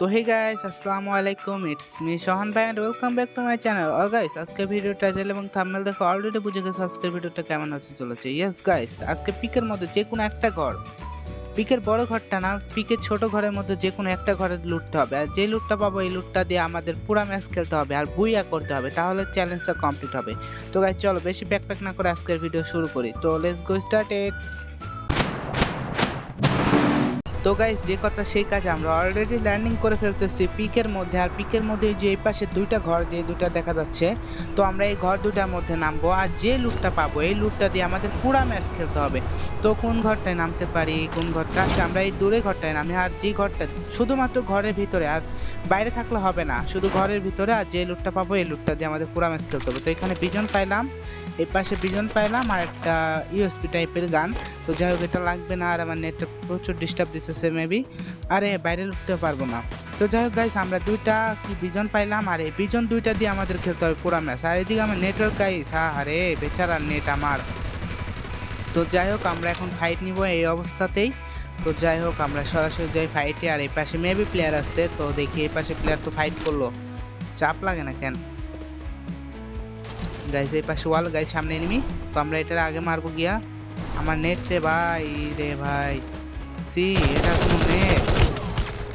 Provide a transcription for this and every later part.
তো hey guys, আসসালামু আলাইকুম, ইটস মি সোহান ভাই and welcome back to my channel R guys আজকে ভিডিও টাইটেল এবং থাম্বনেল দেখে অলরেডি বুঝে গেছো আজকের ভিডিওটা কেমন হতে চলেছে। ইয়েস গাইস আজকে পিকের মধ্যে যে কোনো একটা ঘর, পিকের বড় ঘরটা না, পিকের ছোট ঘরের মধ্যে যে কোনো একটা ঘরে লুটতে হবে। আর যে লুটটা পাবো, এই লুটটা দিয়ে আমাদের পুরা ম্যাচ খেলতে হবে আর বুইয়া করতে হবে, তাহলে চ্যালেঞ্জটা কমপ্লিট হবে। তো গাইস চলো, বেশি ব্যাকপ্যাক না করে আজকের ভিডিও শুরু করি। তো লেটস গো স্টার্টেড তো গাইজ যে কথা সেই কাজ আমরা অলরেডি ল্যান্ডিং করে ফেলতেছি। পিকের মধ্যে আর পিকের মধ্যে যে এই পাশে দুইটা ঘর, যে দুইটা দেখা যাচ্ছে, তো আমরা এই ঘর দুটার মধ্যে নামবো। আর যে লুটটা পাবো, এই লুটটা দিয়ে আমাদের পুরা ম্যাচ খেলতে হবে। তো কোন ঘরটায় নামতে পারি, কোন ঘরটা? আচ্ছা আমরা এই দূরে ঘরটায় নামি। আর যে ঘরটা, শুধুমাত্র ঘরের ভিতরে আর বাইরে থাকলে হবে না। শুধু ঘরের ভিতরে আর যে লুটটা পাবো, এই লুটটা দিয়ে আমাদের পুরা ম্যাচ খেলতে হবে। তো এখানে বিজন পাইলাম। এই পাশে বিজন পাইলাম আর একটা ইউএসপি টাইপের গান। তো যাই হোক, এটা লাগবে না আর আমার নেটটা প্রচুর ডিস্টার্ব দিতেছে মেবি আরে বাইরে উঠতে পারব না। তো যাই হোক গাইস আমরা দুইটা কি বিজন পাইলাম আর এই বিজন দুইটা দিয়ে আমাদের খেলতে হবে পুরা ম্যাচ আর এদিকে আমার নেটওয়ার্ক গাইস হ্যাঁ আরে বেচারা নেট আমার। তো যাই হোক, আমরা এখন ফাইট নিব এই অবস্থাতেই। তো যাই হোক, আমরা সরাসরি যাই ফাইটে আর এই পাশে মেবি প্লেয়ার আসছে, তো দেখি এই পাশে প্লেয়ার তো ফাইট করল। চাপ লাগে না কেন? গাইস, এই পাশে ওয়াল গাইস, সামনে এনিমি তো আমরা এটার আগে মারবো গিয়া। আমার নেট রে ভাই রে ভাই। সি, এটা কোনো নেট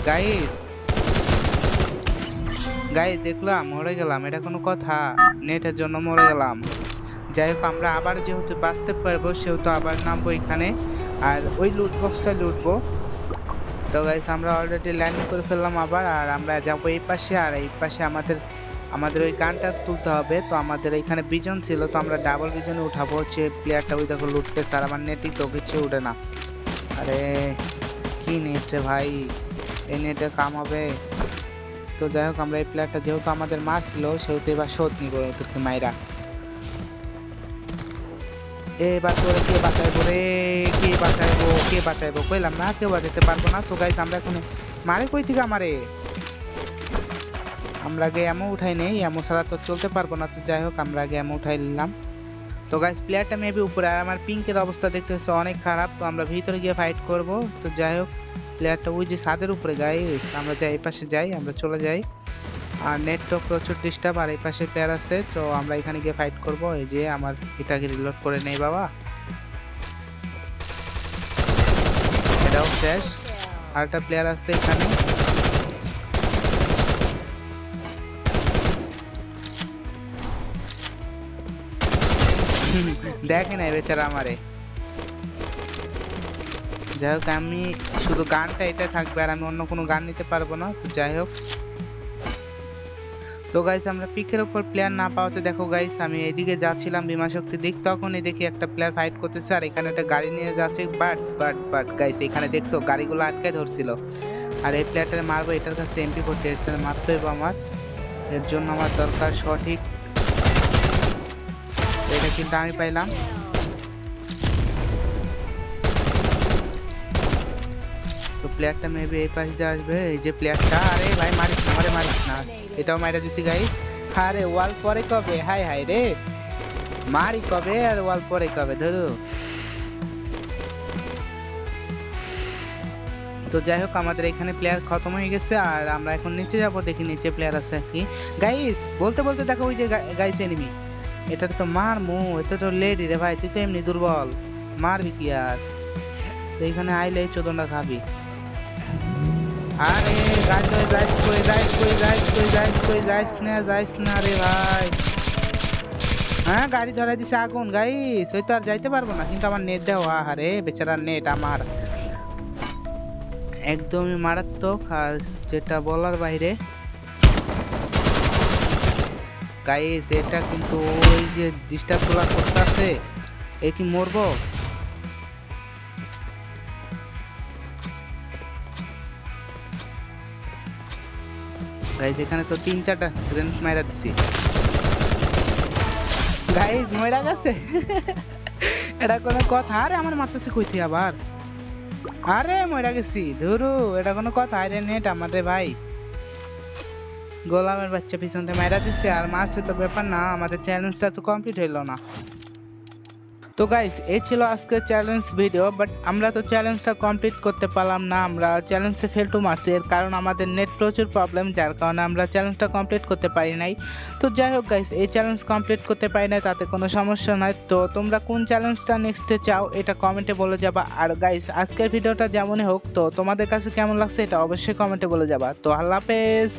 গাইস। গাইস, দেখলাম, মরে গেলাম, এটা কোনো কথা। নেটের জন্য মরে গেলাম। যাই হোক, আমরা আবার যেহেতু বাঁচতে পারব, সেহেতু আবার নামবো এখানে। আর ওই লুট বক্সটা লুটবো। তো গাইস, আমরা অলরেডি ল্যান্ড করে ফেললাম আবার, আর আমরা যাব এই পাশে, আর এই পাশে আমাদের আমাদের ওই গানটা তুলতে হবে। তো আমাদের এখানে বিজন ছিল, তো আমরা ডাবল বিজনে উঠাবো। হচ্ছে প্লেয়ারটা ওই দেখো লুটতে স্যার, আমার নেটই তো কিছু উঠে না। আরে, কি নেট রে ভাই? এই নেটে কাম হবে। তো যাই হোক, আমরা এই প্লেয়ারটা যেহেতু আমাদের মারছিল, সেহেতু এবার শোধ নিব ওদেরকে মাইরা। এবার তোরে কে বাঁচাইবো রে? কে বাঁচাইবো? কে বাঁচাইবো? কইলাম না, কেউ বাঁচাতে পারব না। তো গাইস আমরা এখন মারে কই থেকে আমারে? আমরা আগে এমও উঠাই নেই এমও ছাড়া তো চলতে পারব না, তো যাই হোক, আমরা আগে এমও উঠাই নিলাম। তো গাইস প্লেয়ারটা মেবি উপরে, আর আমার পিঙ্কের অবস্থা দেখতে হচ্ছে অনেক খারাপ, তো আমরা ভিতরে গিয়ে ফাইট করব। তো যাই হোক প্লেয়ারটা ওই যে ছাদের উপরে গাইস আমরা যাই, এই পাশে যাই, আমরা চলে যাই। আর নেট তো প্রচুর ডিস্টার্ব আর এই পাশে প্লেয়ার আছে, তো আমরা এখানে গিয়ে ফাইট করব। এই যে আমার এটাকে রিলোড করে নেই বাবা। এটাও শেষ। আর একটা প্লেয়ার আছে এখানে। দেখে নাই বেচারা আমারে। যাই হোক আমি শুধু গানটা এটা থাকবে, আর আমি অন্য কোনো গান নিতে পারব না, তো যাই হোক তো গাইস আমরা পিকের উপর প্লেয়ার না পাওয়াতে দেখো গাইস আমি এদিকে যাচ্ছিলাম বিমা শক্তি দিক, তখনই দেখি একটা প্লেয়ার ফাইট করতেছে, আর এখানে একটা গাড়ি নিয়ে যাচ্ছে বাট বাট বাট গাইস এখানে দেখছ, গাড়িগুলো আটকায় ধরছিল। আর এই প্লেয়ারটা মারবো, এটার কাছে এমপি ফোর্টি এটা মারতে হবে আমার। এর জন্য আমার দরকার সঠিক কিন্তু আমি পাইলাম। তো প্লেয়ারটা মেবি এই পাশ দিয়ে আসবে, এই যে প্লেয়ারটা আরে ভাই, মারিস না আমারে মারিস না। এটাও মাইরা দিছি গাইস আরে ওয়াল পরে কবে? হাই হাই রে। মারি কবে আর ওয়াল পরে কবে? ধরু। তো যাই হোক, আমাদের এখানে প্লেয়ার খতম হয়ে গেছে আর আমরা এখন নিচে যাব, দেখি নিচে প্লেয়ার আছে কি। গাইস বলতে বলতে দেখো ওই যে গাইস এনিমি এটা তো মার মু এটা তো লেডি রে ভাই, তুই তো এমনি দুর্বল। মারবি কি আর? তো এখানে আইলে চোদনটা খাবি। আরে গাছ যাইস কই যাইস কই যাইস কই যাইস কই, যাইস না যাইস না রে ভাই। হ্যাঁ গাড়ি ধরাই দিছে আগুন, গাইস। ওই তো আর যাইতে পারব না, কিন্তু আমার নেট দেওয়া আরে বেচারা নেট আমার। একদমই মারাত্মক, আর যেটা বলার বাইরে গাইস, এটা কিন্তু ওই যে ডিস্টার্ব তোলা করতেছে। এ কি মরবো? গাইস, এখানে তো তিন চারটা গ্রেনেড মাইরা দিছি। গাইস, মইরা গেছে। এটা কোনো কথা? আরে, আমার মারতেছে কইতে আবার? আরে, মইরা গেছি। ধরু, এটা কোনো কথা? আরে নেট আমারে ভাই। গোলামের বাচ্চা পিছন থেকে মাইরা দিচ্ছে আর মারছে তো ব্যাপার না, আমাদের চ্যালেঞ্জটা তো কমপ্লিট হইল না। তো গাইস এই ছিল আজকের চ্যালেঞ্জ ভিডিও বাট আমরা তো চ্যালেঞ্জটা কমপ্লিট করতে পারলাম না, আমরা চ্যালেঞ্জে ফেল টু মারছি এর কারণ আমাদের নেট প্রচুর প্রবলেম যার কারণে আমরা চ্যালেঞ্জটা কমপ্লিট করতে পারি নাই। তো যাই হোক গাইস এই চ্যালেঞ্জ কমপ্লিট করতে পারি নাই, তাতে কোনো সমস্যা নাই। তো তোমরা কোন চ্যালেঞ্জটা নেক্সটে চাও, এটা কমেন্টে বলে যাবা। আর গাইস আজকের ভিডিওটা যেমনই হোক, তো তোমাদের কাছে কেমন লাগছে, এটা অবশ্যই কমেন্টে বলে যাবা। তো আল্লাহ হাফেজ।